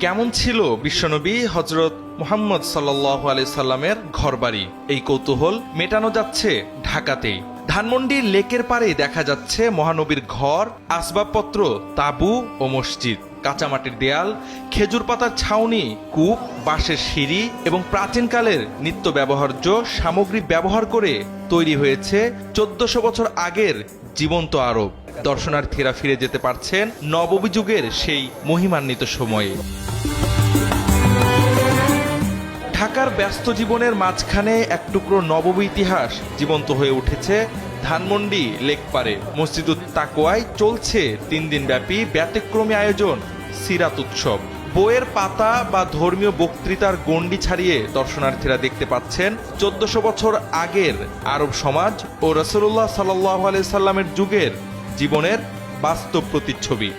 কেমন ছিল বিশ্বনবী হজরত মোহাম্মদ সাল্লাহ আলি সাল্লামের ঘরবাড়ি? এই কৌতূহল মেটানো যাচ্ছে ঢাকাতেই। ধানমন্ডির লেকের পাড়ে দেখা যাচ্ছে মহানবীর ঘর, আসবাবপত্র, তাবু ও মসজিদ। কাঁচামাটির দেয়াল, খেজুর পাতার ছাউনি, কূপ, বাঁশের সিঁড়ি এবং প্রাচীনকালের নিত্য ব্যবহার্য সামগ্রী ব্যবহার করে তৈরি হয়েছে চোদ্দশো বছর আগের জীবন্ত আরব দর্শনার্থীরা ফিরে যেতে পারছেন নববী যুগের সেই মহিমান্বিত সময়ে। ঢাকার ব্যস্ত জীবনের মাঝখানে এক টুকরো নববী ইতিহাস জীবন্ত হয়ে উঠেছে ধানমন্ডি লেকপারে মসজিদুত তাকোয়ায় চলছে তিন দিন ব্যাপী ব্যতিক্রমী আয়োজন, সিরাত উৎসব। বইয়ের পাতা বা ধর্মীয় বক্তৃতার গণ্ডি ছাড়িয়ে দর্শনার্থীরা দেখতে পাচ্ছেন চোদ্দশো বছর আগের আরব সমাজ ও রসুল্লাহ সাল্লাহ আলিয়া সাল্লামের যুগের জীবনের বাস্তব প্রতিচ্ছবি।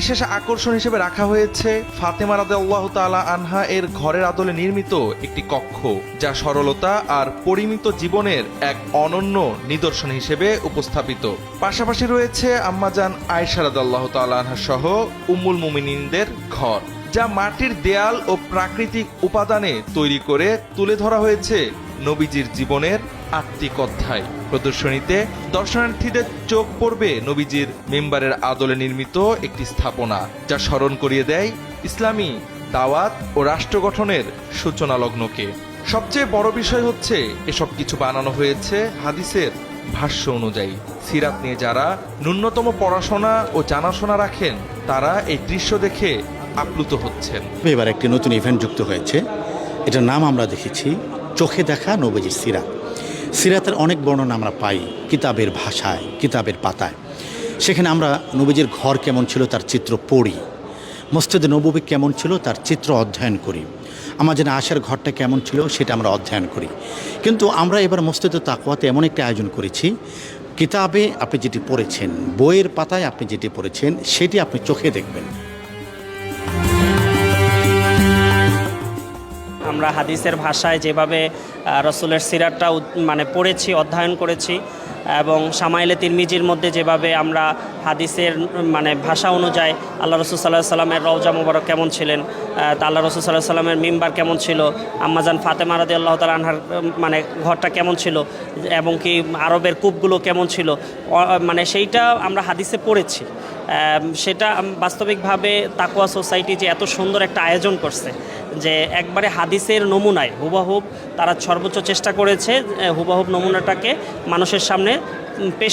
বিশেষ আকর্ষণ হিসেবে রাখা হয়েছে ফাতেমা রাদে আল্লাহ তালা আনহা এর ঘরের আদলে নির্মিত একটি কক্ষ, যা সরলতা আর পরিমিত জীবনের এক অনন্য নিদর্শন হিসেবে উপস্থাপিত। পাশাপাশি রয়েছে আম্মাজান আয়সা রাদ আল্লাহ তালা আনহা সহ উম্মুল মুমিনিনদের ঘর, যা মাটির দেয়াল ও প্রাকৃতিক উপাদানে তৈরি করে তুলে ধরা হয়েছে নবীজির জীবনের আত্মিক অধ্যায়। প্রদর্শনীতে দর্শনার্থীদের চোখ পড়বে নবীজির মেম্বারের আদলে নির্মিত একটি স্থাপনা, যা স্মরণ করিয়ে দেয় ইসলামী দাওয়াত ও রাষ্ট্র গঠনের সূচনা লগ্নকে। সবচেয়ে বড় বিষয় হচ্ছে, এসব কিছু বানানো হয়েছে হাদিসের ভাষ্য অনুযায়ী। সিরাত নিয়ে যারা ন্যূনতম পড়াশোনা ও জানাশোনা রাখেন, তারা এই দৃশ্য দেখে আপ্লুত হচ্ছেন। এবার একটি নতুন ইভেন্ট যুক্ত হয়েছে। এটার নাম আমরা দেখেছি, চোখে দেখা নবীজির সিরাত। সিরাতের অনেক বর্ণনা আমরা পাই কিতাবের ভাষায়, কিতাবের পাতায়। সেখানে আমরা নবীজির ঘর কেমন ছিল তার চিত্র পড়ি, মসজিদে নবী কেমন ছিল তার চিত্র অধ্যয়ন করি আমাদের আশার ঘরটা কেমন ছিল সেটা আমরা অধ্যয়ন করি। কিন্তু আমরা এবার মসজিদে তাকুয়াতে এমন একটা আয়োজন করেছি, কিতাবে আপনি যেটি পড়েছেন, বইয়ের পাতায় আপনি যেটি পড়েছেন, সেটি আপনি চোখে দেখবেন। আমরা হাদিসের ভাষায় যেভাবে রসুলের সিরাতটা উদ- মানে পড়েছি, অধ্যয়ন করেছি, এবং সামাইলে তিরমিজির মধ্যে যেভাবে আমরা হাদিসের মানে ভাষা অনুযায়ী আল্লাহ রসুল সাল্লাহ সাল্লামের রওজা মুবারক কেমন ছিলেন তা আল্লাহ রসুল সাল্লাহ সাল্লামের মিম্বার কেমন ছিল, আম্মাজান ফাতেমা রাদি আল্লাহ তাল আনহার মানে ঘরটা কেমন ছিল, এবং কি আরবের কূপগুলো কেমন ছিল মানে সেইটা আমরা হাদিসে পড়েছি। সেটা বাস্তবিকভাবে তাকুয়া সোসাইটি যে এত সুন্দর একটা আয়োজন করছে, যে একবারে হাদিসের নমুনায় হুবাহুব তারা সর্বোচ্চ চেষ্টা করেছে হুবাহুব নমুনাটাকে মানুষের সামনে পেশ